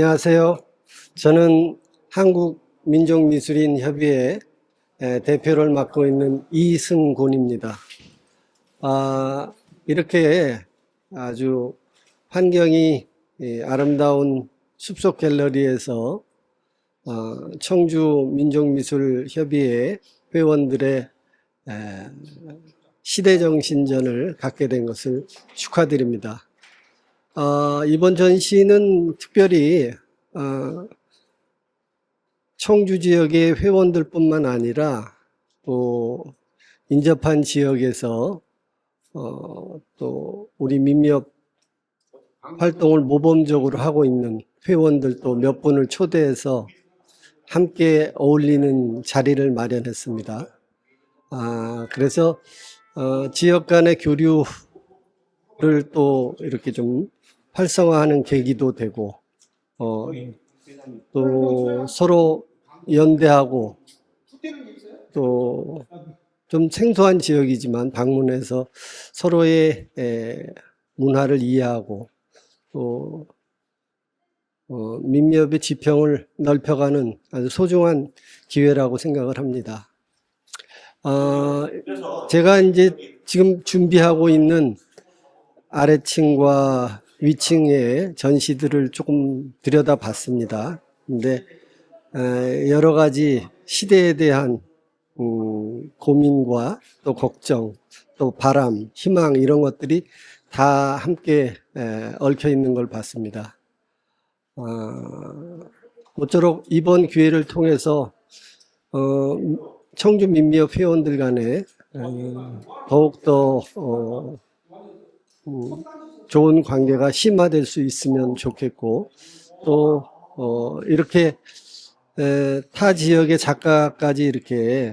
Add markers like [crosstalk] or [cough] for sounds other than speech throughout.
안녕하세요. 저는 한국민족미술인협의회 에, 대표를 맡고 있는 이승곤입니다. 아, 이렇게 아주 환경이 예, 아름다운 숲속 갤러리에서 어, 청주 민족미술협의회 회원들의 에, 시대정신전을 갖게 된 것을 축하드립니다. 어, 이번 전시는 특별히 어, 청주 지역의 회원들뿐만 아니라 또 인접한 지역에서 어, 또 우리 민미업 활동을 모범적으로 하고 있는 회원들도 몇 분을 초대해서 함께 어울리는 자리를 마련했습니다. 아, 그래서 어, 지역 간의 교류를 또 이렇게 좀 활성화하는 계기도 되고 어, 또 서로 연대하고 또 좀 생소한 지역이지만 방문해서 서로의 에, 문화를 이해하고 또 어, 민미업의 지평을 넓혀가는 아주 소중한 기회라고 생각을 합니다. 어, 제가 이제 지금 준비하고 있는 아래층과 위층의 전시들을 조금 들여다봤습니다. 근데 에, 여러 가지 시대에 대한 음, 고민과 또 걱정, 또 바람, 희망 이런 것들이 다 함께 에, 얽혀 있는 걸 봤습니다. 아, 모쪼록 이번 기회를 통해서 어, 청주 민미업 회원들 간에 어, 더욱더 어, 음, 좋은 관계가 심화될 수 있으면 좋겠고 또 어, 이렇게 에, 타 지역의 작가까지 이렇게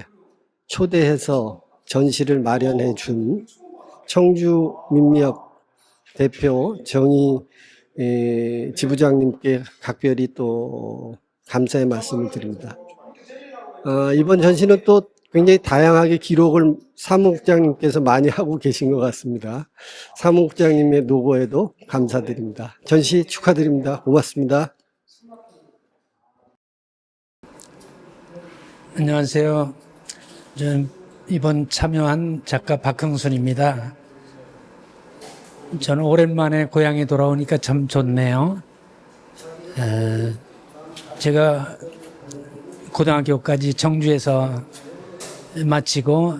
초대해서 전시를 마련해 준 청주 민미업 대표 정희 에, 지부장님께 각별히 또 감사의 말씀을 드립니다. 어, 이번 전시는 또 굉장히 다양하게 기록을 사무국장님께서 많이 하고 계신 것 같습니다. 사무국장님의 노고에도 감사드립니다. 전시 축하드립니다. 고맙습니다. 안녕하세요. 저는 이번 참여한 작가 박흥순입니다. 저는 오랜만에 고향에 돌아오니까 참 좋네요. 에, 제가 고등학교까지 청주에서 마치고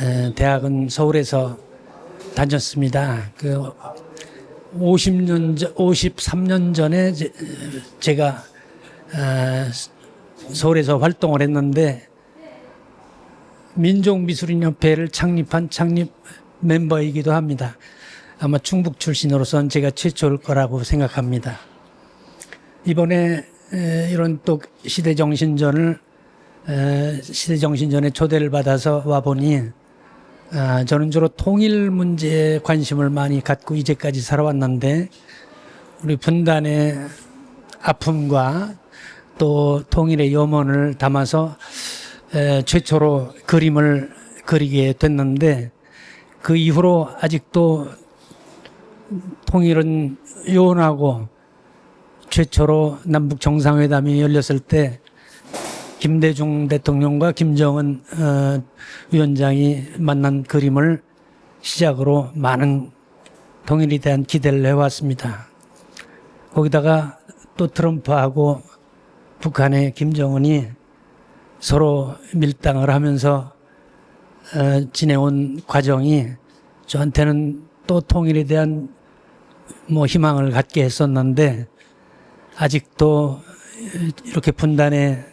에, 대학은 서울에서 다녔습니다. 그 50년 전, 53년 전에 제, 제가 어, 서울에서 활동을 했는데 민족미술인협회를 창립한 창립 멤버이기도 합니다. 아마 충북 출신으로서는 제가 최초일 거라고 생각합니다. 이번에 에, 이런 또 시대정신전을 에, 시대정신전에 초대를 받아서 와보니 아, 저는 주로 통일 문제에 관심을 많이 갖고 이제까지 살아왔는데 우리 분단의 아픔과 또 통일의 염원을 담아서 에, 최초로 그림을 그리게 됐는데 그 이후로 아직도 통일은 요원하고 최초로 남북 정상회담이 열렸을 때 김대중 대통령과 김정은 어, 위원장이 만난 그림을 시작으로 많은 통일에 대한 기대를 해왔습니다. 거기다가 또 트럼프하고 북한의 김정은이 서로 밀당을 하면서 어, 지내온 과정이 저한테는 또 통일에 대한 뭐 희망을 갖게 했었는데 아직도 이렇게 분단의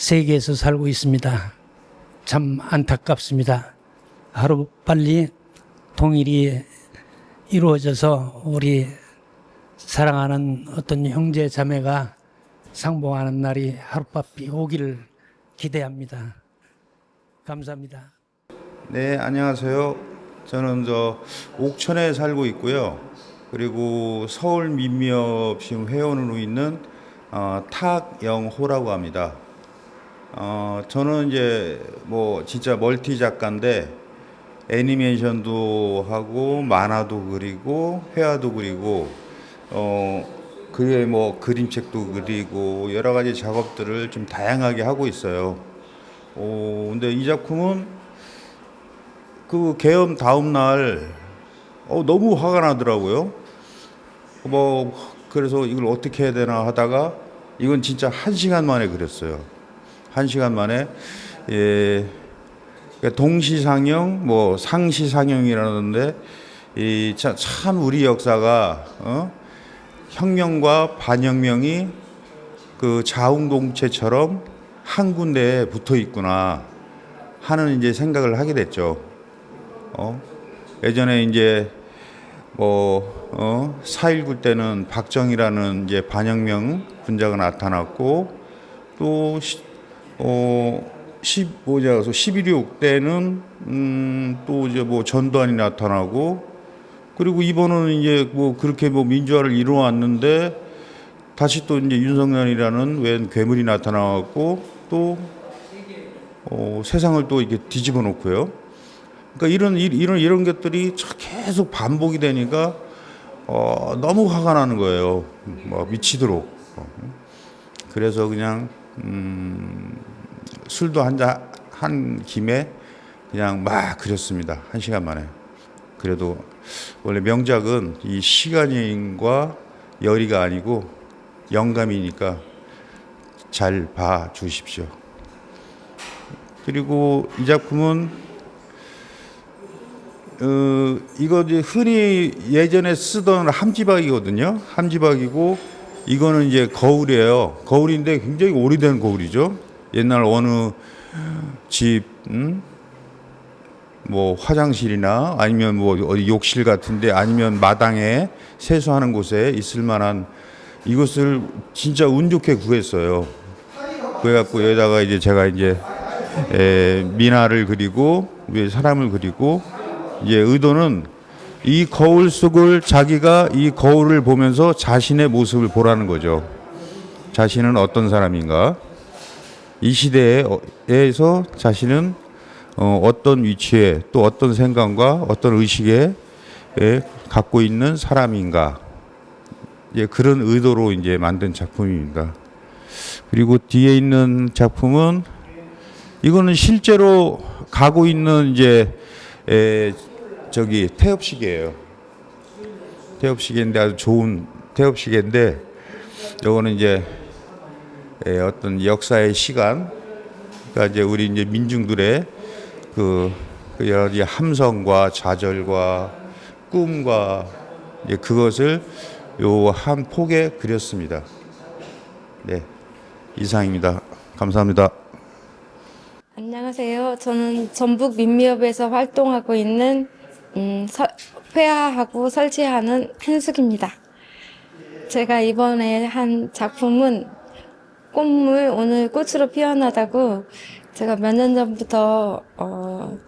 세계에서 살고 있습니다. 참 안타깝습니다. 하루 빨리 통일이 이루어져서 우리 사랑하는 어떤 형제 자매가 상봉하는 날이 하루바삐 오기를 기대합니다. 감사합니다. 네, 안녕하세요. 저는 저 옥천에 살고 있고요. 그리고 서울 민미업 지금 회원으로 있는 어, 탁영호라고 합니다. 어, 저는 이제 뭐 진짜 멀티 작가인데 애니메이션도 하고 만화도 그리고 회화도 그리고 어, 그에 뭐 그림책도 그리고 여러 가지 작업들을 좀 다양하게 하고 있어요. 어, 근데 이 작품은 그 개엄 다음 날 어, 너무 화가 나더라고요. 뭐 그래서 이걸 어떻게 해야 되나 하다가 이건 진짜 한 시간 만에 그렸어요. 한 시간 만에 예, 그러니까 동시상영, 뭐 상시상영이라는데 이 참 우리 역사가 어? 혁명과 반혁명이 그 자웅동체처럼 한 군데에 붙어 있구나 하는 이제 생각을 하게 됐죠. 어? 예전에 이제 뭐 어, 4.19 때는 박정희라는 이제 반혁명 분자가 나타났고 또 시, 어, 15자 11.6 때는 음, 또 이제 뭐 전두환이 나타나고 그리고 이번은 이제 뭐 그렇게 뭐 민주화를 이루어왔는데 다시 또 이제 윤석열이라는 웬 괴물이 나타나고 또 어, 세상을 또 이렇게 뒤집어 놓고요. 그러니까 이런 이- 이런 이런 것들이 참 계속 반복이 되니까 어, 너무 화가 나는 거예요. 뭐 미치도록. 어. 그래서 그냥 음, 술도 한잔 한 김에 그냥 막 그렸습니다. 한 시간 만에. 그래도 원래 명작은 이 시간과 열의가 아니고 영감이니까 잘 봐 주십시오. 그리고 이 작품은 어, 이거 이제 흔히 예전에 쓰던 함지박이거든요. 함지박이고 이거는 이제 거울이에요. 거울인데 굉장히 오래된 거울이죠. 옛날 어느 집, 음? 뭐 화장실이나 아니면 뭐 어디 욕실 같은데 아니면 마당에 세수하는 곳에 있을 만한 이것을 진짜 운 좋게 구했어요. 그래갖고 여기다가 이제 제가 이제 에, 미나를 그리고 위에 사람을 그리고 이제 의도는 이 거울 속을 자기가 이 거울을 보면서 자신의 모습을 보라는 거죠. 자신은 어떤 사람인가? 이 시대에서 자신은 어, 어떤 위치에 또 어떤 생각과 어떤 의식에 에, 갖고 있는 사람인가? 예, 그런 의도로 이제 만든 작품입니다. 그리고 뒤에 있는 작품은 이거는 실제로 가고 있는 이제 에, 저기 태엽시계예요. 태엽시계인데 아주 좋은 태엽시계인데 요거는 이제 에, 어떤 역사의 시간 그러니까 이제 우리 이제 민중들의 그, 그 여러 가지 함성과 좌절과 꿈과 이제 그것을 요 한 폭에 그렸습니다. 네, 이상입니다. 감사합니다. 안녕하세요. 저는 전북 민미업에서 활동하고 있는 음, 서- 회화하고 설치하는 한숙입니다. 제가 이번에 한 작품은 꽃물 오늘 꽃으로 피어나다고 제가 몇 년 전부터 어,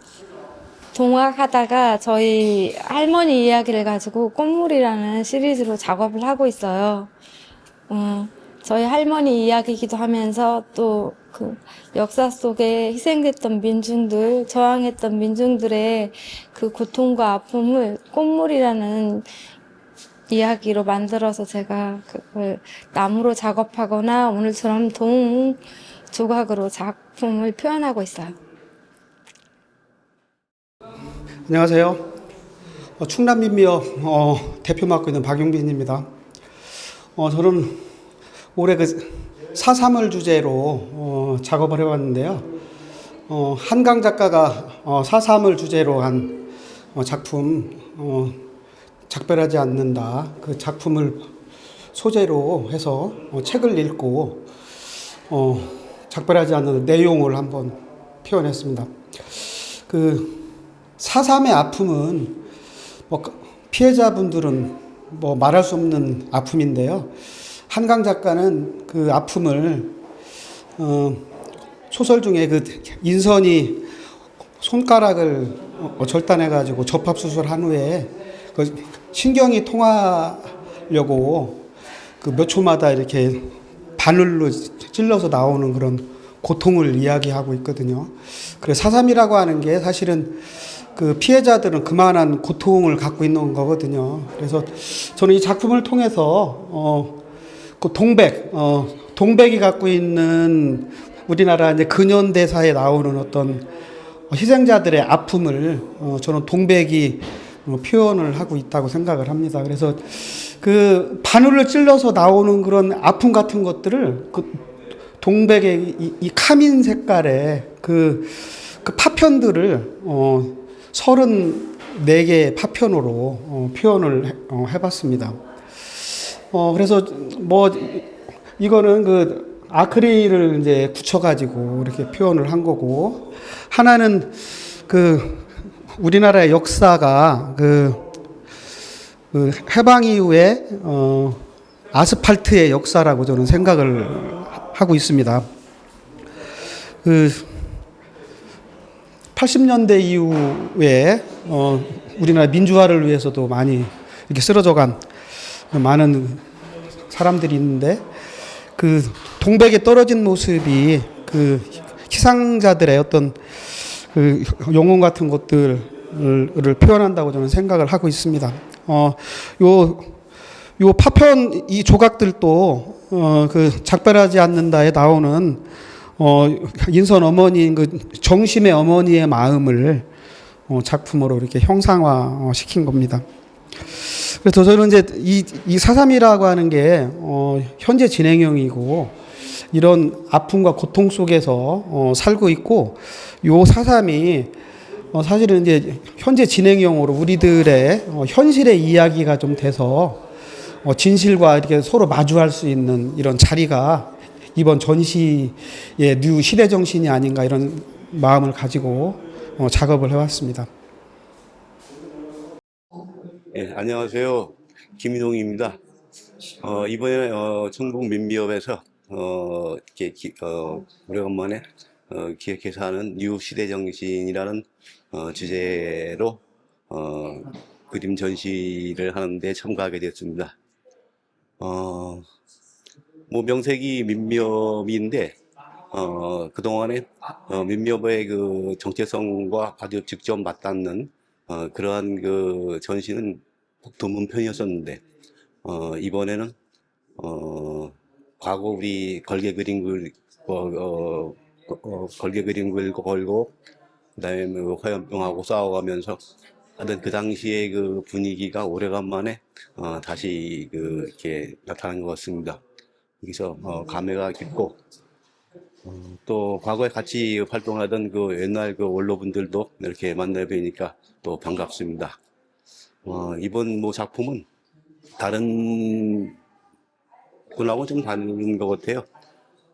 동화하다가 저희 할머니 이야기를 가지고 꽃물이라는 시리즈로 작업을 하고 있어요. 어, 저희 할머니 이야기이기도 하면서 또 그 역사 속에 희생됐던 민중들, 저항했던 민중들의 그 고통과 아픔을 꽃물이라는 이야기로 만들어서 제가 그걸 나무로 작업하거나 오늘처럼 동 조각으로 작품을 표현하고 있어요. 안녕하세요. 어, 충남민미업 어, 대표 맡고 있는 박용빈입니다. 어, 저는 올해 그 4.3을 주제로 어, 작업을 해봤는데요. 어, 한강 작가가 어, 4.3을 주제로 한 어, 작품 어, 작별하지 않는다 그 작품을 소재로 해서 어, 책을 읽고 어, 작별하지 않는 내용을 한번 표현했습니다. 그 사삼의 아픔은 뭐 피해자분들은 뭐 말할 수 없는 아픔인데요. 한강 작가는 그 아픔을 어 소설 중에 그 인선이 손가락을 어, 절단해 가지고 접합 수술한 후에 그 신경이 통하려고 그 몇 초마다 이렇게 바늘로 찔러서 나오는 그런 고통을 이야기하고 있거든요. 그래서 사삼이라고 하는 게 사실은 그 피해자들은 그만한 고통을 갖고 있는 거거든요. 그래서 저는 이 작품을 통해서 어 그 동백, 어, 동백이 갖고 있는 우리나라 이제 근현대사에 나오는 어떤 희생자들의 아픔을 어, 저는 동백이 어, 표현을 하고 있다고 생각을 합니다. 그래서 그 바늘을 찔러서 나오는 그런 아픔 같은 것들을 그 동백의 이, 이 카민 색깔의 그, 그 파편들을 어, 34개의 파편으로 어, 표현을 해, 어, 해봤습니다. 어, 그래서 뭐 이거는 그 아크릴을 이제 붙여가지고 이렇게 표현을 한 거고 하나는 그 우리나라의 역사가 그, 그 해방 이후에 어, 아스팔트의 역사라고 저는 생각을 하고 있습니다. 그 80년대 이후에 어, 우리나라 민주화를 위해서도 많이 이렇게 쓰러져간 많은 사람들이 있는데 그 동백에 떨어진 모습이 그 희생자들의 어떤 그 영혼 같은 것들을 표현한다고 저는 생각을 하고 있습니다. 어, 요, 요 파편 이 조각들도 어, 그 작별하지 않는다에 나오는 어, 인선 어머니인 그 정심의 어머니의 마음을 어, 작품으로 이렇게 형상화 어, 시킨 겁니다. 그래서 저는 이제 이, 이 사삼이라고 하는 게 어, 현재 진행형이고 이런 아픔과 고통 속에서 어, 살고 있고 요 사삼이 어, 사실은 이제 현재 진행형으로 우리들의 어, 현실의 이야기가 좀 돼서 어, 진실과 이렇게 서로 마주할 수 있는 이런 자리가 이번 전시의 뉴 시대 정신이 아닌가 이런 마음을 가지고 어, 작업을 해왔습니다. 예, 안녕하세요. 김인홍입니다. 어, 이번에 어, 청북 민비협에서 어, 이렇게 기, 어, 오래간만에 어, 기획해서 하는 뉴 시대 정신이라는 어, 주제로 어, 그림 전시를 하는데 참가하게 되었습니다. 어, 뭐 명색이 민미업인데 어, 그동안에 어, 민미업의 그 정체성과 아주 직접 맞닿는 어, 그러한 그 전시는 드문 편이었었는데 어, 이번에는 어, 과거 우리 걸개 그림 글 어, 어, 어, 걸개 그림 글 걸고 그다음에 뭐 화염병하고 싸워가면서 하던 그 당시의 그 분위기가 오래간만에 어, 다시 그 이렇게 나타난 것 같습니다. 여기서 어, 감회가 깊고 어, 또 과거에 같이 활동하던 그 옛날 그 원로분들도 이렇게 만나 뵈니까 또 반갑습니다. 어, 이번 뭐 작품은 다른 분하고 좀 다른 것 같아요.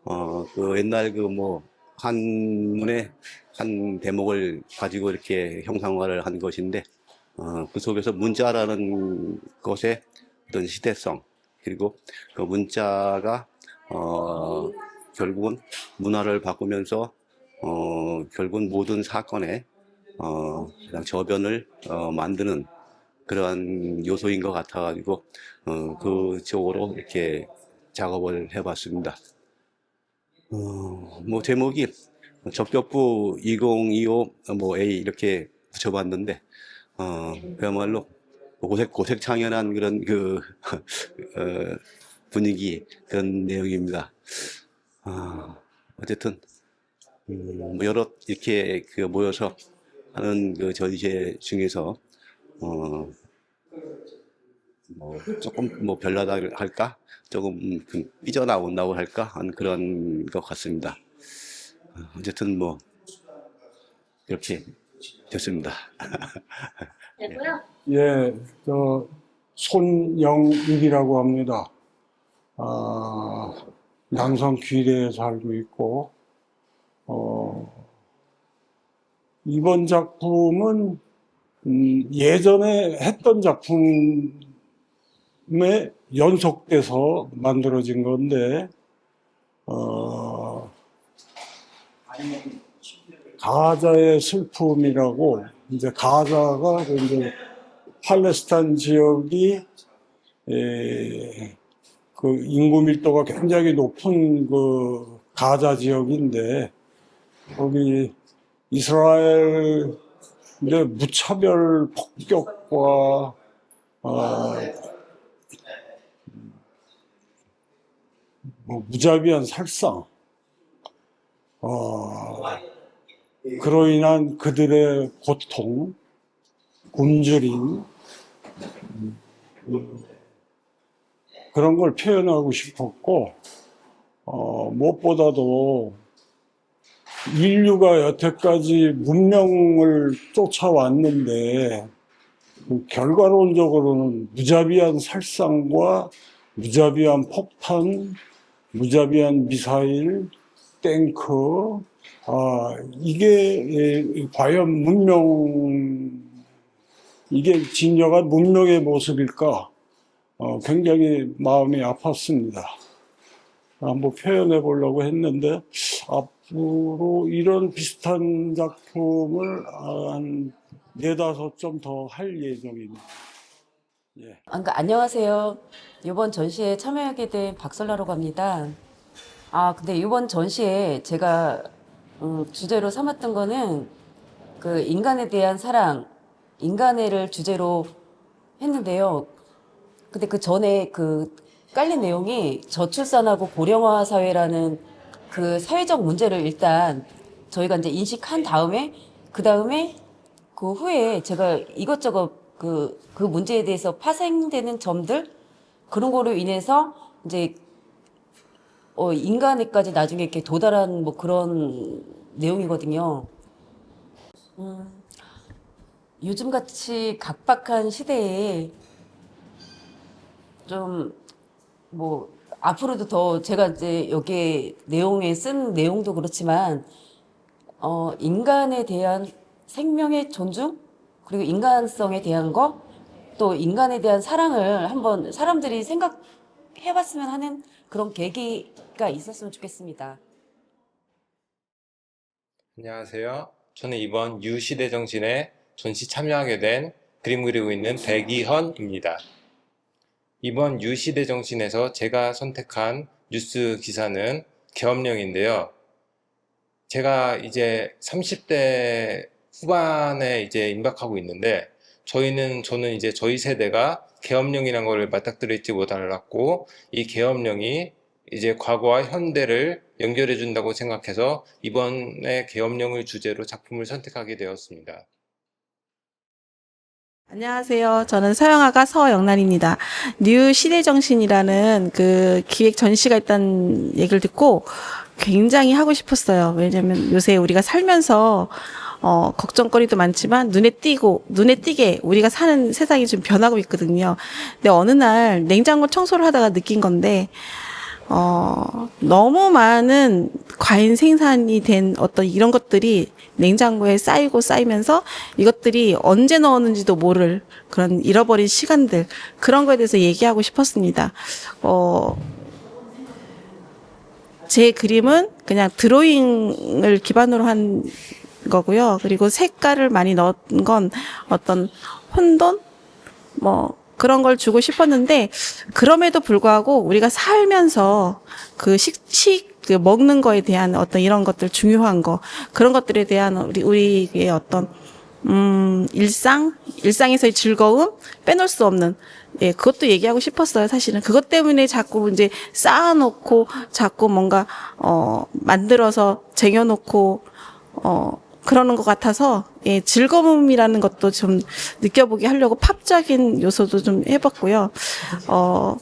어, 그 옛날 그뭐 한 문의 한 대목을 가지고 이렇게 형상화를 한 것인데, 어, 그 속에서 문자라는 것의 어떤 시대성, 그리고 그 문자가, 어, 결국은 문화를 바꾸면서, 어, 결국은 모든 사건에, 어, 저변을, 어, 만드는 그러한 요소인 것 같아가지고, 어, 그 쪽으로 이렇게 작업을 해봤습니다. 어, 뭐 제목이 적격부 2025뭐 A 이렇게 붙여봤는데 어, 그야말로 고색 고색 창연한 그런 그 [laughs] 어, 분위기 그런 내용입니다. 아, 어쨌든 음, 뭐 여러 이렇게 그 모여서 하는 그 전시회 중에서 어, 뭐 조금 뭐 별나다 할까 조금 그 삐져나온다고 할까 하는 그런 것 같습니다. 어, 어쨌든 뭐 이렇게 됐습니다. [laughs] 예, 저 손영익이라고 합니다. 아, 남성 귀래에 살고 있고, 어, 이번 작품은 음, 예전에 했던 작품 에 연속돼서 만들어진 건데, 어, 가자의 슬픔이라고 이제 가자가 이제 팔레스타인 지역이 에, 그 인구 밀도가 굉장히 높은 그 가자 지역인데 거기 이스라엘의 무차별 폭격과 어, 뭐 무자비한 살상, 어, 그로 인한 그들의 고통, 굶주림, 음, 그런 걸 표현하고 싶었고, 어, 무엇보다도 인류가 여태까지 문명을 쫓아왔는데, 그 결과론적으로는 무자비한 살상과 무자비한 폭탄, 무자비한 미사일, 탱크, 아, 이게 예, 과연 문명, 이게 진정한 문명의 모습일까? 어, 굉장히 마음이 아팠습니다. 한번 표현해 보려고 했는데, 앞으로 이런 비슷한 작품을 한 네다섯 점 더 할 예정입니다. 예. 아, 그러니까 안녕하세요. 이번 전시에 참여하게 된 박설라라고 합니다. 아, 근데 이번 전시에 제가 음, 주제로 삼았던 거는 그 인간에 대한 사랑, 인간애를 주제로 했는데요. 근데 그 전에 그 깔린 내용이 저출산하고 고령화 사회라는 그 사회적 문제를 일단 저희가 이제 인식한 다음에 그 다음에 그 후에 제가 이것저것 그, 그 문제에 대해서 파생되는 점들 그런 거로 인해서 이제 어, 인간에까지 나중에 이렇게 도달한 뭐 그런 내용이거든요. 음, 요즘 같이 각박한 시대에 좀 뭐 앞으로도 더 제가 이제 여기에 내용에 쓴 내용도 그렇지만 어, 인간에 대한 생명의 존중 그리고 인간성에 대한 거 또 인간에 대한 사랑을 한번 사람들이 생각해봤으면 하는 그런 계기가 있었으면 좋겠습니다. 안녕하세요. 저는 이번 유시대 정신에 전시 참여하게 된 그림 그리고 있는 백이현입니다. 이번 유시대 정신에서 제가 선택한 뉴스 기사는 계엄령인데요. 제가 이제 30대 후반에 이제 임박하고 있는데 저희는 저는 이제 저희 세대가 계엄령이라는 걸 맞닥뜨리지 못하고 이 계엄령이 이제 과거와 현대를 연결해 준다고 생각해서 이번에 계엄령을 주제로 작품을 선택하게 되었습니다. 안녕하세요. 저는 서영아가 서영란입니다. 뉴 시대 정신이라는 그 기획 전시가 있다는 얘기를 듣고 굉장히 하고 싶었어요. 왜냐면 요새 우리가 살면서 어, 걱정거리도 많지만 눈에 띄고 눈에 띄게 우리가 사는 세상이 좀 변하고 있거든요. 근데 어느 날 냉장고 청소를 하다가 느낀 건데 어, 너무 많은 과잉 생산이 된 어떤 이런 것들이 냉장고에 쌓이고 쌓이면서 이것들이 언제 넣었는지도 모를 그런 잃어버린 시간들 그런 거에 대해서 얘기하고 싶었습니다. 어, 제 그림은 그냥 드로잉을 기반으로 한 거고요. 그리고 색깔을 많이 넣은 건 어떤 혼돈? 뭐, 그런 걸 주고 싶었는데, 그럼에도 불구하고 우리가 살면서 그 식, 식, 그 먹는 거에 대한 어떤 이런 것들 중요한 거, 그런 것들에 대한 우리, 우리의 어떤, 음, 일상? 일상에서의 즐거움? 빼놓을 수 없는, 예, 그것도 얘기하고 싶었어요, 사실은. 그것 때문에 자꾸 이제 쌓아놓고, 자꾸 뭔가, 어, 만들어서 쟁여놓고, 어, 그러는 것 같아서 예, 즐거움이라는 것도 좀 느껴보게 하려고 팝적인 요소도 좀 해봤고요. 어,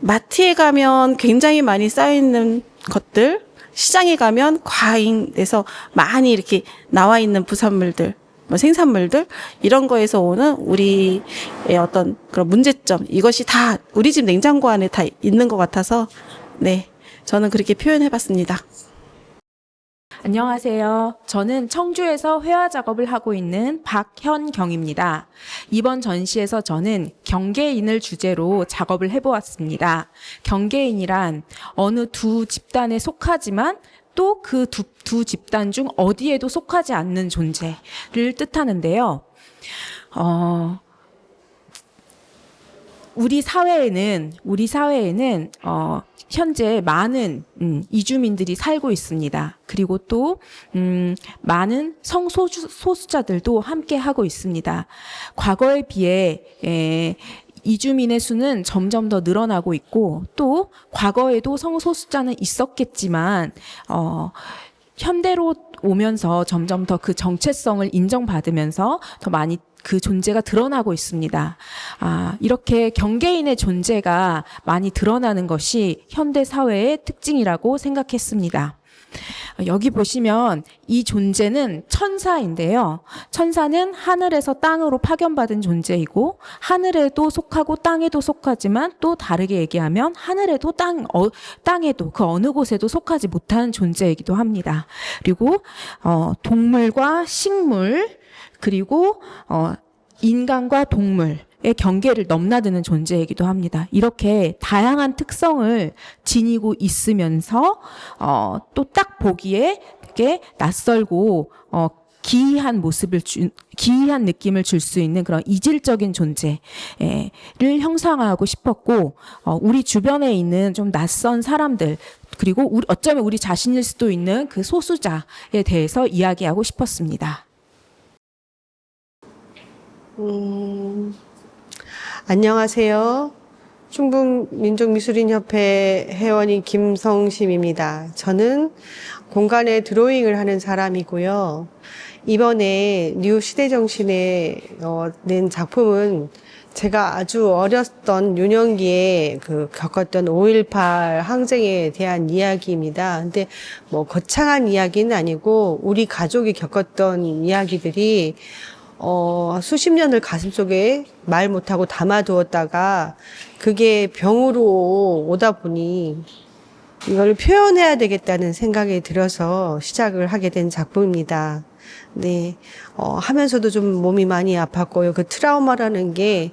마트에 가면 굉장히 많이 쌓여있는 것들, 시장에 가면 과잉돼서 많이 이렇게 나와 있는 부산물들, 뭐 생산물들 이런 거에서 오는 우리의 어떤 그런 문제점 이것이 다 우리 집 냉장고 안에 다 있는 것 같아서 네 저는 그렇게 표현해봤습니다. 안녕하세요. 저는 청주에서 회화 작업을 하고 있는 박현경입니다. 이번 전시에서 저는 경계인을 주제로 작업을 해보았습니다. 경계인이란 어느 두 집단에 속하지만 또 그 두 두 집단 중 어디에도 속하지 않는 존재를 뜻하는데요. 어, 우리 사회에는 우리 사회에는 어 현재 많은 음, 이주민들이 살고 있습니다. 그리고 또 음, 많은 성소수 소수자들도 함께 하고 있습니다. 과거에 비해 에, 이주민의 수는 점점 더 늘어나고 있고 또 과거에도 성소수자는 있었겠지만 어 현대로 오면서 점점 더 그 정체성을 인정받으면서 더 많이 그 존재가 드러나고 있습니다. 아, 이렇게 경계인의 존재가 많이 드러나는 것이 현대 사회의 특징이라고 생각했습니다. 여기 보시면 이 존재는 천사인데요. 천사는 하늘에서 땅으로 파견받은 존재이고 하늘에도 속하고 땅에도 속하지만 또 다르게 얘기하면 하늘에도 땅 어, 땅에도 그 어느 곳에도 속하지 못하는 존재이기도 합니다. 그리고 어, 동물과 식물 그리고 어, 인간과 동물의 경계를 넘나드는 존재이기도 합니다. 이렇게 다양한 특성을 지니고 있으면서 어, 또 딱 보기에 이렇게 낯설고 어, 기이한 모습을 주, 기이한 느낌을 줄 수 있는 그런 이질적인 존재를 형상화하고 싶었고 어, 우리 주변에 있는 좀 낯선 사람들 그리고 우리, 어쩌면 우리 자신일 수도 있는 그 소수자에 대해서 이야기하고 싶었습니다. 음, 안녕하세요. 충북민족미술인협회 회원인 김성심입니다. 저는 공간에 드로잉을 하는 사람이고요. 이번에 뉴 시대정신에 어, 낸 작품은 제가 아주 어렸던 유년기에 그 겪었던 5.18 항쟁에 대한 이야기입니다. 근데 뭐 거창한 이야기는 아니고 우리 가족이 겪었던 이야기들이 어, 수십 년을 가슴속에 말 못하고 담아두었다가 그게 병으로 오다 보니 이걸 표현해야 되겠다는 생각이 들어서 시작을 하게 된 작품입니다. 네, 어, 하면서도 좀 몸이 많이 아팠고요. 그 트라우마라는 게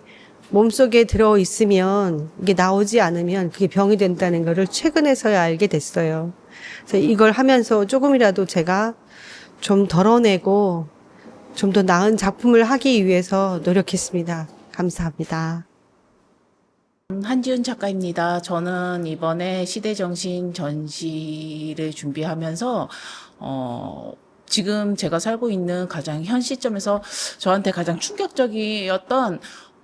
몸속에 들어 있으면 이게 나오지 않으면 그게 병이 된다는 거를 최근에서야 알게 됐어요. 그래서 이걸 하면서 조금이라도 제가 좀 덜어내고 좀 더 나은 작품을 하기 위해서 노력했습니다. 감사합니다. 한지은 작가입니다. 저는 이번에 시대정신 전시를 준비하면서, 어, 지금 제가 살고 있는 가장 현 시점에서 저한테 가장 충격적이었던,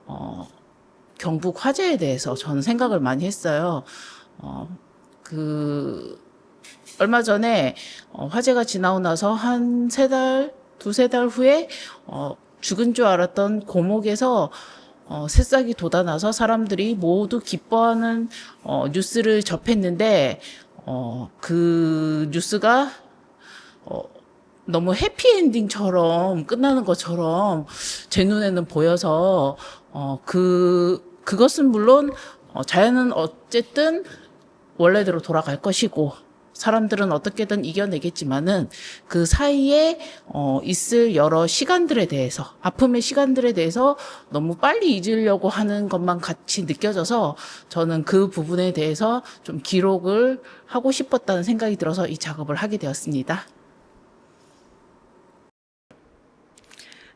어, 경북 화재에 대해서 저는 생각을 많이 했어요. 어, 그, 얼마 전에 어, 화재가 지나고 나서 한 세 달, 두세 달 후에 어, 죽은 줄 알았던 고목에서 어, 새싹이 돋아나서 사람들이 모두 기뻐하는 어, 뉴스를 접했는데 어, 그 뉴스가 어, 너무 해피엔딩처럼 끝나는 것처럼 제 눈에는 보여서 어, 그 그것은 물론 어, 자연은 어쨌든 원래대로 돌아갈 것이고 사람들은 어떻게든 이겨내겠지만은 그 사이에 어 있을 여러 시간들에 대해서 아픔의 시간들에 대해서 너무 빨리 잊으려고 하는 것만 같이 느껴져서 저는 그 부분에 대해서 좀 기록을 하고 싶었다는 생각이 들어서 이 작업을 하게 되었습니다.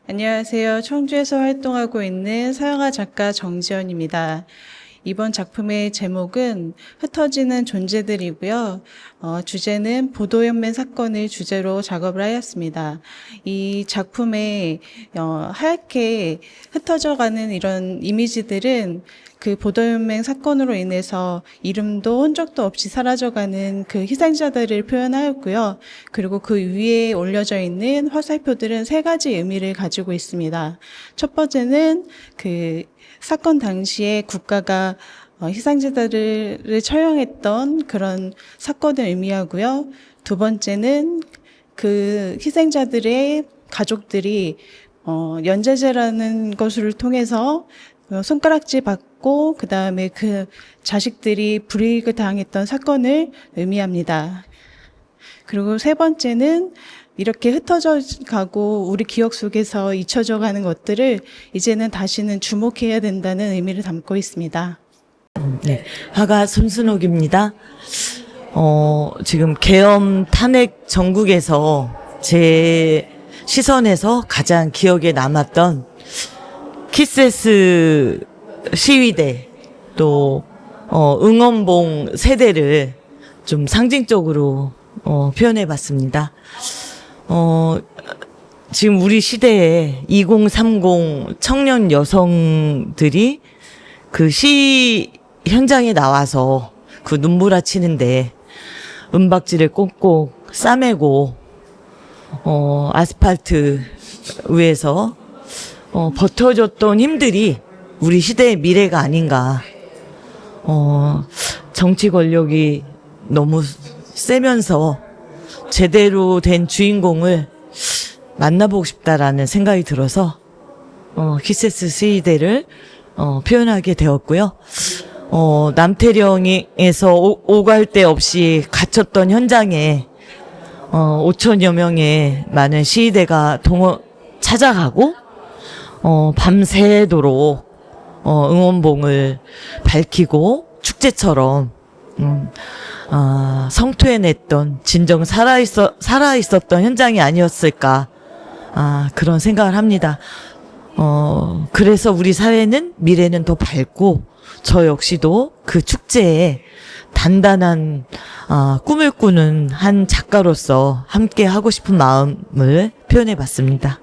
안녕하세요. 청주에서 활동하고 있는 서영아 작가 정지연입니다. 이번 작품의 제목은 흩어지는 존재들이고요. 어, 주제는 보도연맹 사건을 주제로 작업을 하였습니다. 이 작품에 어, 하얗게 흩어져가는 이런 이미지들은 그 보도연맹 사건으로 인해서 이름도 흔적도 없이 사라져가는 그 희생자들을 표현하였고요. 그리고 그 위에 올려져 있는 화살표들은 세 가지 의미를 가지고 있습니다. 첫 번째는 그 사건 당시에 국가가 어, 희생자들을 처형했던 그런 사건을 의미하고요. 두 번째는 그 희생자들의 가족들이 어, 연재제라는 것을 통해서 어, 손가락질 받고 그 다음에 그 자식들이 불이익을 당했던 사건을 의미합니다. 그리고 세 번째는 이렇게 흩어져 가고 우리 기억 속에서 잊혀져 가는 것들을 이제는 다시는 주목해야 된다는 의미를 담고 있습니다. 네, 화가 손순옥입니다. 어, 지금 계엄 탄핵 전국에서 제 시선에서 가장 기억에 남았던 키세스 시위대 또 어, 응원봉 세대를 좀 상징적으로 어, 표현해 봤습니다. 어, 지금 우리 시대에 2030 청년 여성들이 그 시 현장에 나와서 그 눈물아치는데 은박지를 꼭꼭 싸매고 어, 아스팔트 위에서 어, 버텨줬던 힘들이 우리 시대의 미래가 아닌가. 어, 정치 권력이 너무 세면서 제대로 된 주인공을 만나보고 싶다라는 생각이 들어서 어, 키세스 시대를 어, 표현하게 되었고요. 어, 남태령에서 오- 오갈 데 없이 갇혔던 현장에 어, 5천여 명의 많은 시위대가 동원 찾아가고 어, 밤새도록 어, 응원봉을 밝히고 축제처럼 음, 아, 성토해냈던 진정 살아있어 살아있었던 현장이 아니었을까 아, 그런 생각을 합니다. 어, 그래서 우리 사회는 미래는 더 밝고 저 역시도 그 축제에 단단한 아, 꿈을 꾸는 한 작가로서 함께 하고 싶은 마음을 표현해 봤습니다.